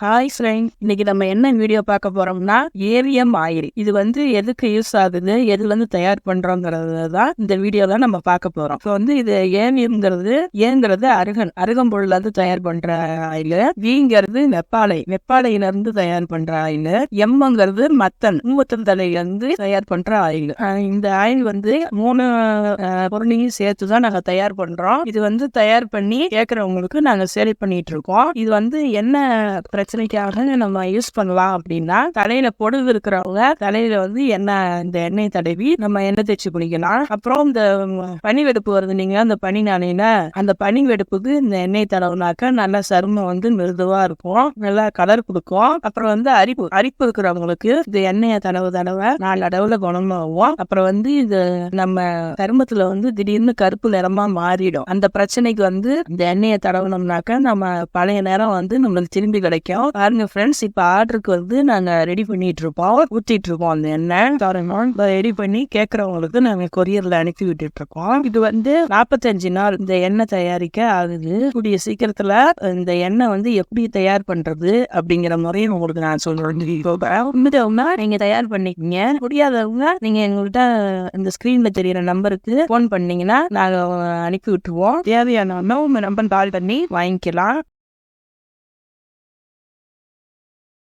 Hi friend இன்னைக்கு நம்ம என்ன வீடியோ பார்க்க போறோம்னா ஏவிஎம் ஆயில் இது வந்து எதுக்கு யூஸ் ஆகுது எதுல இருந்து தயார் பண்றோங்கிறது தான் இந்த வீடியோல நம்ம பார்க்க போறோம். இப்போ வந்து இது ஏவிஎம்ங்கிறது ஏங்கிறது அருகன் அருகம்புல்ல இருந்து தயார் பண்ற ஆயில் விங்கிறது வெப்பாலை வெப்பாலையில இருந்து தயார் பண்ற ஆயில் எம்ங்கிறது மத்தன் மூவத்தன் இருந்து தயார் பண்ற ஆயில். இந்த ஆயில் வந்து மூணு பொருளையும் சேர்த்து தான் நாங்க தயார் பண்றோம். இது வந்து தயார் பண்ணி கேட்கறவங்களுக்கு நாங்க சேல் பண்ணிட்டு இருக்கோம். இது வந்து என்ன பிரச்சனைக்காக நம்ம யூஸ் பண்ணலாம் அப்படின்னா தலையில பொடுகு இருக்கிறவங்க தலையில வந்து எண்ணெய் இந்த எண்ணெய் தடவி நம்ம எண்ணெய் தேய்ச்சி குளிக்கலாம் அப்புறம் இந்த பனி வெடுப்பு வருது நீங்க அந்த பனி நாளையில அந்த பனி வெடுப்புக்கு இந்த எண்ணெய் தடவுனாக்க நல்லா சருமம் வந்து மிருதுவா இருக்கும். நல்லா கலர் கொடுக்கும். அப்புறம் வந்து அரிப்பு அரிப்பு இருக்கிறவங்களுக்கு இந்த எண்ணெயை தடவு தடவை நாலு அளவுல குணமாகும். அப்புறம் வந்து இது நம்ம சருமத்துல வந்து திடீர்னு கருப்பு நிறமா மாறிடும். அந்த பிரச்சனைக்கு வந்து இந்த எண்ணெயை தடவுனோம்னாக்க நம்ம பழைய நேரம் வந்து நம்மளுக்கு திரும்பி கிடைக்கும். பாருங்க ஃப்ரெண்ட்ஸ் இப்ப ஆர்டருக்கு வந்து நாங்க ரெடி பண்ணிட்டு இருப்போம் ஊத்திட்டு இருப்போம் அந்த எண்ணெய். ரெடி பண்ணி கேட்கறவங்களுக்கு நாங்க கொரியர்ல அனுப்பி விட்டுட்டு இருக்கோம். இது வந்து நாற்பத்தஞ்சு நாள் இந்த எண்ணெய் தயாரிக்க ஆகுது. கூடிய சீக்கிரத்துல இந்த எண்ணெய் வந்து எப்படி தயார் பண்றது அப்படிங்கிற முறையை உங்களுக்கு நான் சொல்றேன். முடிஞ்சவங்க நீங்க தயார் பண்ணிக்கீங்க. முடியாதவங்க நீங்க எங்கள்கிட்ட இந்த ஸ்கிரீன்ல தெரியற நம்பருக்கு ஃபோன் பண்ணீங்கன்னா நாங்க அனுப்பி விட்டுருவோம். தேவையான உங்க நம்பர் கால் பண்ணி வாங்கிக்கலாம்.